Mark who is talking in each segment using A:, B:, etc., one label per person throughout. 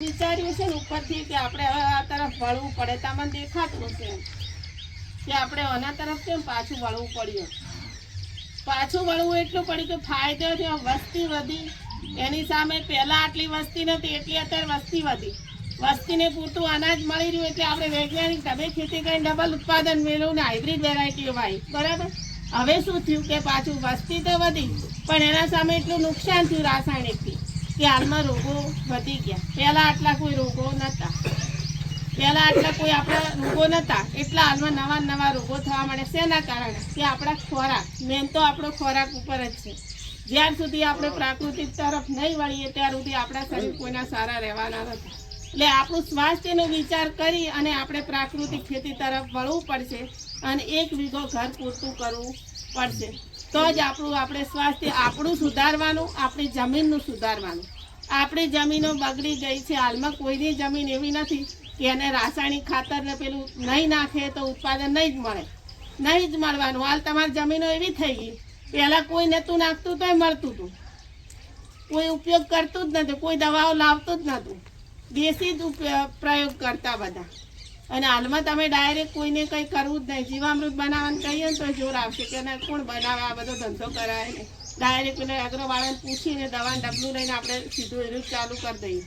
A: વિચાર્યું છે ને ઉપરથી કે આપણે હવે આ તરફ વળવું પડે તમને દેખાતું હશે કે આપણે આના તરફ કેમ પાછું વળવું પડ્યું? પાછું વળવું એટલું પડ્યું કે ફાયદો થયો વસ્તી વધી, એની સામે પહેલા આટલી વસ્તી નથી એટલી અત્યારે વસ્તી વધી. વસ્તીને પૂરતું અનાજ મળી રહ્યું એટલે આપણે વૈજ્ઞાનિક ઢબે ખેતી કરીને ડબલ ઉત્પાદન મેળવું ને હાઇબ્રિડ વેરાયટી વાવી બરાબર? હવે શું થયું કે પાછું વસ્તી તો વધી, પણ એના સામે એટલું નુકસાન થયું રાસાયણિકથી કે હાલમાં રોગો વધી ગયા. પહેલા આટલા કોઈ રોગો નહોતા પહેલા આટલા કોઈ આપણા રોગો નહોતા એટલા હાલમાં નવા નવા રોગો થવા મળે શેના કારણે? કે આપણા ખોરાક. મેન તો આપણો ખોરાક ઉપર જ છે. જ્યાર સુધી આપણે પ્રાકૃતિક તરફ નહીં વળીએ ત્યાર સુધી આપણા શરીર કોઈના સારા રહેવાના નથી. એટલે આપણું સ્વાસ્થ્યનો વિચાર કરી અને આપણે પ્રાકૃતિક ખેતી તરફ વળવું પડશે અને એક વીઘો ઘર પૂરતું કરવું પડશે. તો જ આપણું, આપણે સ્વાસ્થ્ય આપણું સુધારવાનું, આપણી જમીનનું સુધારવાનું. આપણી જમીનો બગડી ગઈ છે. હાલમાં કોઈની જમીન એવી નથી કે એને રાસાયણિક ખાતર ને પેલું નહીં નાખે તો ઉત્પાદન નહીં જ મળે. નહીં જ મળવાનું. હાલ તમારી જમીનો એવી થઈ ગઈ. પહેલાં કોઈ નહોતું નાખતું, તોય મળતું હતું. કોઈ ઉપયોગ કરતું જ નહોતું. કોઈ દવાઓ લાવતું જ નહોતું. દેશી જ પ્રયોગ કરતા બધા. અને હાલમાં તમે ડાયરેક્ટ કોઈને કંઈ કરવું જ નહીં. જીવામૃત બનાવવાનું કહીએ ને તો જોર આવશે કે કોણ બનાવે? આ બધો ધંધો કરાય ને. ડાયરેક્ટ પેલા અગ્રવાળાને પૂછીને દવાનું ડબલું લઈને આપણે સીધું એનું ચાલુ કરી દઈએ.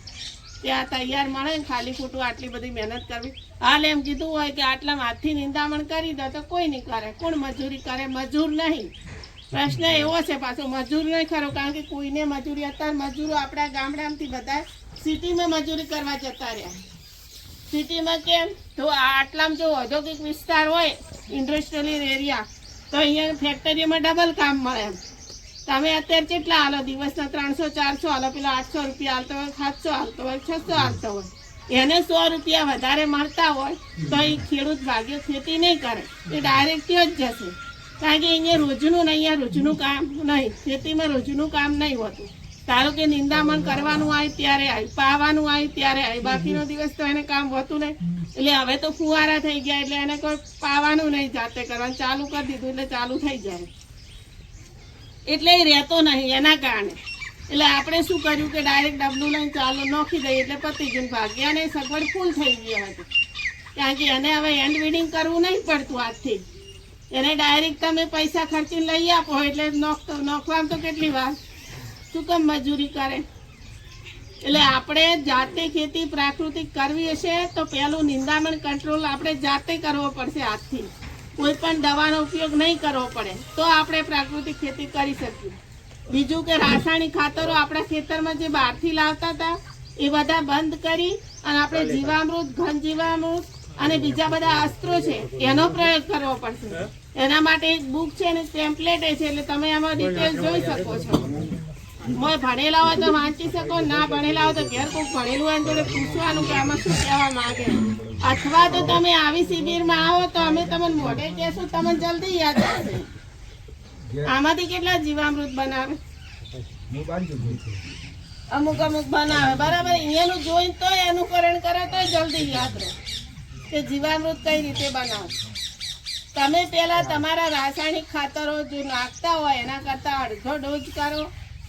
A: ત્યાં તૈયાર મળે ને ખાલી ખોટું આટલી બધી મહેનત કરવી. હાલ એમ કીધું હોય કે આટલા હાથથી નિંદામણ કરી દો તો કોઈ નહીં કરે. કોણ મજૂરી કરે? મજૂર નહીં. પ્રશ્ન એવો છે પાછો, મજૂર નહીં ખરો, કારણ કે કોઈને મજૂરી અત્યારે મજૂરો આપણા ગામડામાંથી બધા સિટીમાં મજૂરી કરવા જતા રહ્યા. સિટીમાં કેમ? તો આટલામાં જો ઔદ્યોગિક વિસ્તાર હોય ઇન્ડસ્ટ્રીયલ એરિયા તો અહીંયા ફેક્ટરીમાં ડબલ કામ મળે એમ. તમે અત્યારે કેટલા હાલો? દિવસના ત્રણસો, ચારસો હાલો? પેલા આઠસો રૂપિયા હાલતો હોય, સાતસો હાલતો હોય, છસો હાલતો હોય. એને સો રૂપિયા વધારે મળતા હોય તો એ ખેડૂત ભાગ્ય ખેતી નહીં કરે. એ ડાયરેક્ટ ત્યાં જ જશે. કારણ કે અહીંયા રોજનું નહીં અહીંયા રોજનું કામ નહીં. ખેતીમાં રોજનું કામ નહીં હોતું. ધારો કે નિંદામણ કરવાનું આવે ત્યારે આવી પાવાનું આવે ત્યારે આવી બાકીનો દિવસ તો એને કામ હોતું નહીં. એટલે હવે તો ફુવારા થઈ ગયા, એટલે એને કોઈ પાવાનું નહીં જાતે કરવાનું. ચાલુ કરી દીધું, એટલે ચાલુ થઈ જાય. એટલે એ રહેતો નહીં, એના કારણે. એટલે આપણે શું કર્યું કે ડાયરેક્ટ ડબલું લઈને ચાલુ, નોખી દઈએ એટલે પતી ગયું ભાગ્યાને સગવડ ફૂલ થઈ ગઈ હતી. કારણ કે એને હવે એન્ડ વીડિંગ કરવું નહીં પડતું આજથી એને ડાયરેક્ટ તમે પૈસા ખર્ચીને લઈ આપો એટલે નોખતો નોખવામાં તો કેટલી વાર? શું કેમ મજૂરી કરે? એટલે આપણે જાતે ખેતી પ્રાકૃતિક કરવી હશે તો પહેલું નિંદામણ કંટ્રોલ આપણે જાતે કરવો પડશે હાથથી. કોઈ પણ દવાનો ઉપયોગ નહીં કરવો પડે તો આપણે પ્રાકૃતિક ખેતી કરી શકીએ. બીજું કે રાસાયણિક ખાતરો આપણા ખેતરમાં જે બહારથી લાવતા હતા એ બધા બંધ કરી અને આપણે જીવામૃત ઘન જીવામૃત અને બીજા બધા અસ્ત્રો છે એનો પ્રયોગ કરવો પડશે. એના માટે એક બુક છે ને ટેમ્પલેટ છે એટલે તમે એમાં ડિટેલ જોઈ શકો છો. ભણેલા હોય તો વાંચી શકો, ના ભણેલા હોય તો ઘેર કોઈ ભણેલું હોય જોડે પૂછવાનું કે આમાં અથવા તો તમે આવી શિબિરમાં આવો તો અમે તમને મોઢે કહેશું, તમને જલ્દી યાદ આવશે. આમાંથી કેટલા જીવામૃત બનાવે? અમુક અમુક બનાવે, બરાબર? એનું જોઈને તો અનુકરણ કરે તો જલ્દી યાદ રહે કે જીવામૃત કઈ રીતે બનાવે. તમે પેલા તમારા રાસાયણિક ખાતરો જો નાખતા હોય, એના કરતાં અડધો ડોઝ કરો.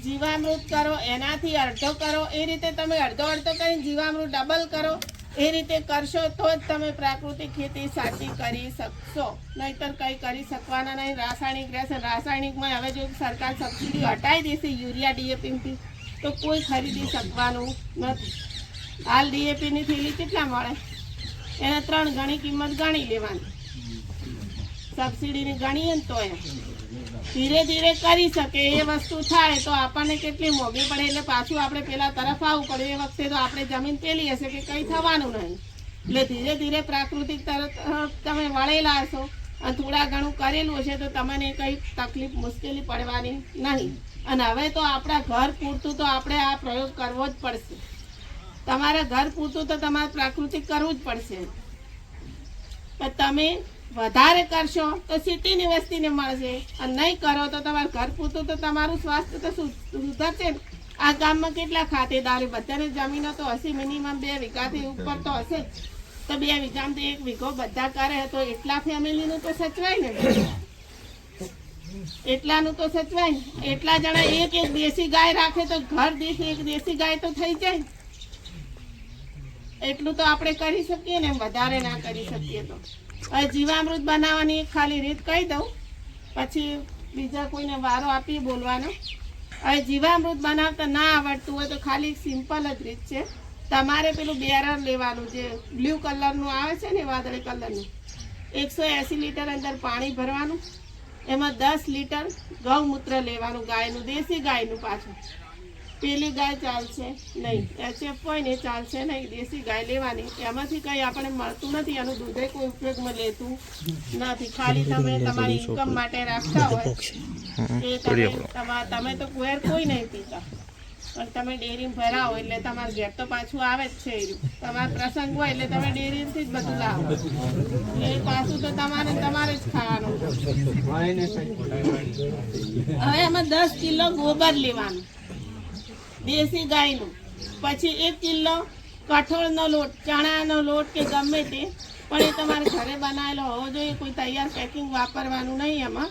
A: જીવામૃત કરો, એનાથી અડધો કરો, એ રીતે તમે અડધો અડધો કરીને જીવામૃત ડબલ કરો, એ રીતે કરશો તો જ તમે પ્રાકૃતિક ખેતી સાચી કરી શકશો. નહીતર કંઈ કરી શકવાના નહીં. રાસાયણિક રહેશે. રાસાયણિકમાં હવે જો સરકાર સબસિડી હટાવી દેશે, યુરિયા ડીએપીથી તો કોઈ ખરીદી શકવાનું નથી. હાલ ડીએપીની થેલી કેટલા મળે? એને ત્રણ ગણી કિંમત ગણી લેવાની. સબસિડીની ગણીએ ને તો એમ. ધીરે ધીરે કરી શકે એ વસ્તુ થાય તો આપણને કેટલી મોંઘી પડે એટલે પાછું આપણે પેલા તરફ આવવું પડે. એ વખતે તો આપણે જમીન પેલી હશે કે કંઈ થવાનું નહીં. એટલે ધીરે ધીરે પ્રાકૃતિક તરફ તમે વળેલા હશો અને થોડા ઘણું કરેલું હશે તો તમને કંઈ તકલીફ મુશ્કેલી પડવાની નહીં. અને હવે તો આપણા ઘર પૂરતું તો આપણે આ પ્રયોગ કરવો જ પડશે. તમારા ઘર પૂરતું તો તમારે પ્રાકૃતિક કરવું જ પડશે. પણ તમે વધારે કરશો તો સિટીની વસ્તીને મળશે. અને નહીં કરો તો તમારું ઘર પૂરતું તો તમારું સ્વાસ્થ્ય તો સુધરશે ને આ ગામમાં કેટલા ખાતેદારો? બધાને જમીનો તો હશે મિનિમમ બે વીઘાથી ઉપર તો હશે જ. તો બે વીઘામાં તો એક વીઘો બધા કરે તો એટલા ફેમિલીનું તો સચવાય ને. એટલાનું તો સચવાય એટલા જણા એક એક દેશી ગાય રાખે તો ઘર દીઠ એક દેશી ગાય તો થઈ જાય. એટલું તો આપણે કરી શકીએ ને વધારે ના કરી શકીએ તો. હવે જીવામૃત બનાવવાની ખાલી રીત કહી દઉં. પછી બીજા કોઈને વારો આપી બોલવાનો. હવે જીવામૃત બનાવતા ના આવડતું હોય તો ખાલી સિમ્પલ જ રીત છે. તમારે પેલું બેરર લેવાનું, જે બ્લુ કલરનું આવે છે ને વાદળી કલરનું. એકસો એંસી લીટર અંદર પાણી ભરવાનું. એમાં દસ લીટર ગૌમૂત્ર લેવાનું, ગાયનું, દેશી ગાયનું પાછું. પેલી ગાય ચાલશે નહીં. એચએફ હોય ને ચાલશે નહીં. દેશી ગાય લેવાની. એમાંથી કંઈ આપણે મળતું નથી. એનું દૂધે કોઈ ઉપયોગમાં લેતું નથી. ખાલી તમે તમારી ઇન્કમ માટે રાખતા હોય. એ તમે તમે તો કુવેર કોઈ નહીં પીતા. પણ તમે ડેરીમાં ભરાવો એટલે તમારે ઘેર તો પાછું આવે જ છે તમારો પ્રસંગ હોય એટલે તમે ડેરીથી જ બધું લાવો. એ પાછું તો તમારે તમારે જ ખાવાનું. હવે એમાં દસ કિલો ગોબર લેવાનું. દેશી ગાયનું. પછી એક કિલો કઠોળનો લોટ, ચણાનો લોટ કે ગમે તે, પણ એ તમારે ઘરે બનાવેલો હોવો જોઈએ. કોઈ તૈયાર પેકિંગ વાપરવાનું નહીં એમાં.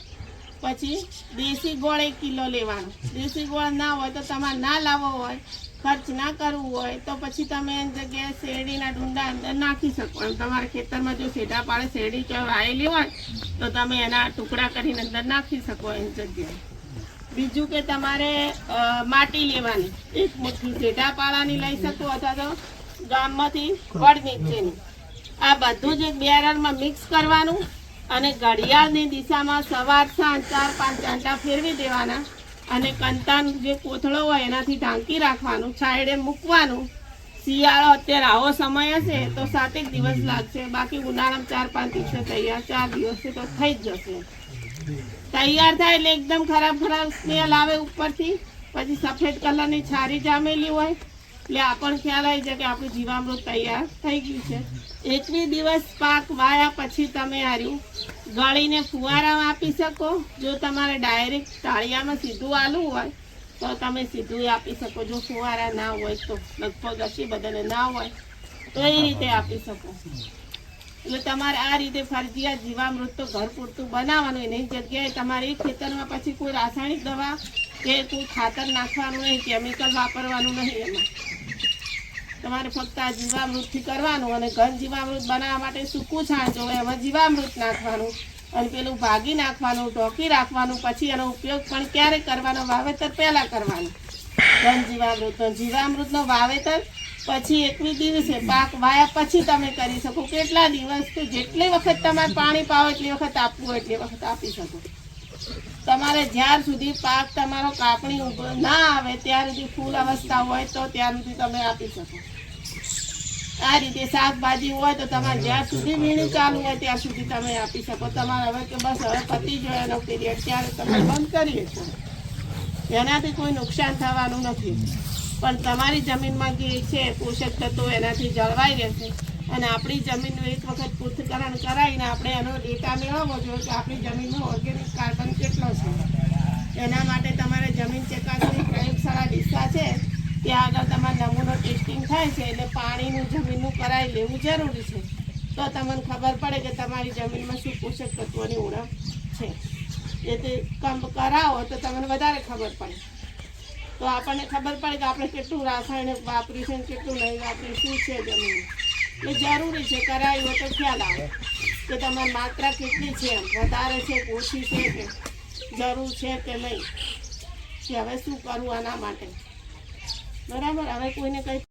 A: પછી દેશી ગોળ એક કિલો લેવાનો. દેશી ગોળ ના હોય તો તમારે ના લાવવો હોય, ખર્ચ ના કરવું હોય, તો પછી તમે એની જગ્યાએ શેરડીના ડુંડા અંદર નાખી શકો. એમ તમારા ખેતરમાં જો સેઢા પાડે, શેરડી કે વાયેલી હોય, તો તમે એના ટુકડા કરીને અંદર નાખી શકો એની જગ્યાએ. બીજું કે તમારે માટી લેવાની. એક મુઠ્ઠી જેઠા પાળાની લઈ શકો અથવા તો ગામમાંથી વડ નીચેની. આ બધું જ એક બેરરમાં મિક્સ કરવાનું અને ઘડિયાળની દિશામાં સવાર, સાંજ, ચાર, પાંચ ચાંટા ફેરવી દેવાના અને કંતાન જે કોથળો હોય એનાથી ઢાંકી રાખવાનું, છાંયડે મૂકવાનું. શિયાળો અત્યારે આવો સમય હશે તો સાતેક દિવસ લાગશે. બાકી ઉનાળામાં ચાર પાંચ દિવસે તૈયાર, ચાર દિવસે તો થઈ જ જશે. તૈયાર થાય એટલે એકદમ ખરાબ ખરાબ સ્મેલ આવે ઉપરથી. પછી સફેદ કલરની છારી જામેલી હોય. એટલે આપણને ખ્યાલ આવી જાય કે આપણું જીવામૃત તૈયાર થઈ ગયું છે. એકવી દિવસ પાક વાયા પછી તમે હાર્યું ગળીને ફુવારા આપી શકો. જો તમારે ડાયરેક્ટ તાળિયામાં સીધું આલું હોય, તો તમે સીધું આપી શકો. જો ફુવારા ના હોય તો લગભગ હશે બધાને ના હોય, તો એ રીતે આપી શકો. એટલે તમારે આ રીતે ફરજિયાત જીવામૃત તો ઘર પૂરતું બનાવવાનું એની જગ્યાએ તમારે ખેતરમાં પછી કોઈ રાસાયણિક દવા કે કોઈ ખાતર નાખવાનું નહીં કેમિકલ વાપરવાનું નહીં એમાં. તમારે ફક્ત આ જીવામૃતથી કરવાનું અને ઘન જીવામૃત બનાવવા માટે સૂકું છાણ જોવે એમાં જીવામૃત નાખવાનું અને પેલું ભાગી નાખવાનું, ઢોકી રાખવાનું, પછી એનો ઉપયોગ પણ ક્યારે કરવાનો, વાવેતર પહેલાં કરવાનું. ઘન જીવામૃતનો જીવામૃતનો વાવેતર પછી એકવીસ દિવસે પાક વાયા પછી તમે કરી શકો. કેટલા દિવસ તો જેટલી વખત તમારે પાણી પાવો એટલી વખત આપવું એટલી વખત આપી શકો. તમારે જ્યાર સુધી પાક તમારો કાપણી ઊભો ના આવે, ત્યાં સુધી ફૂલ અવસ્થા હોય તો ત્યાં સુધી તમે આપી શકો. આ રીતે શાકભાજી હોય તો તમારે જ્યાં સુધી વીણી ચાલુ હોય ત્યાં સુધી તમે આપી શકો. તમારે હવે કે બસ હવે પતી ગયો એનો પીરિયડ ત્યારે તમે બંધ કરી શકો. એનાથી કોઈ નુકસાન થવાનું નથી. પણ તમારી જમીનમાં જે છે, પોષક તત્વો એનાથી જળવાઈ રહેશે. અને આપણી જમીનનું એક વખત પૃથ્થકરણ કરાવીને આપણે એનો ડેટા મેળવવો જોઈએ કે આપણી જમીનનો ઓર્ગેનિક કાર્બન કેટલો છે. એના માટે તમારે જમીન ચકાસણી પ્રયોગશાળા ડીસા છે. ત્યાં આગળ તમારે નમૂનો ટેસ્ટિંગ થાય છે, એટલે પાણીનું જમીનનું કરાવી લેવું જરૂરી છે. તો તમને ખબર પડે કે તમારી જમીનમાં શું પોષક તત્વોની ઉણપ છે. એટલે કંપ કરાવો તો તમને વધારે ખબર પડે. તો આપણને ખબર પડે કે આપણે કેટલું રાસાયણિક વાપર્યું છે કેટલું નહીં વાપર્યું, શું છે જમીન? એટલે જરૂરી છે, કરાયું હોય તો ખ્યાલ આવે કે તમારી માત્રા કેટલી છે, વધારે છે ઓછી છે કે જરૂર છે કે નહીં? કે હવે શું કરવું આના માટે? બરાબર? હવે કોઈને કંઈ